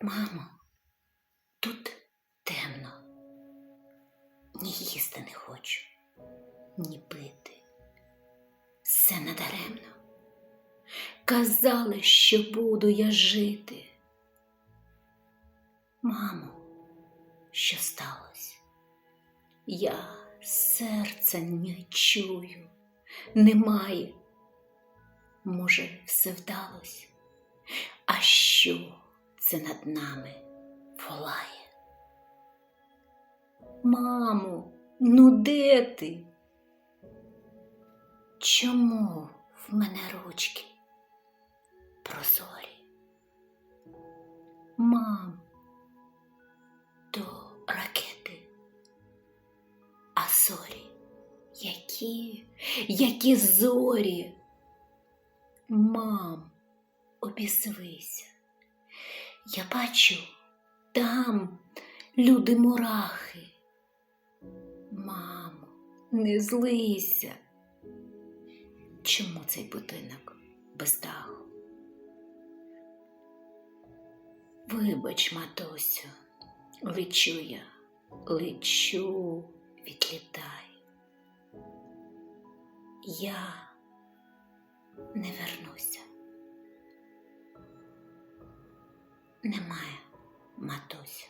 Мамо, тут темно. Ні їсти не хочу, ні пити. Все надаремно. Казали, що буду я жити. Мамо, що сталося? Я серця не чую, немає. Може, все вдалося? А що це над нами волає? Мамо, ну де ти? Чому в мене ручки прозорі? Мам, то ракети, а зорі, які, які зорі? Мам, обізвися. Я бачу там люди мурахи. Мамо, не злися. Чому цей будинок без даху? Вибач, матусю, лечу я, лечу, відлітай. Я не вернуся. Немає, матуся.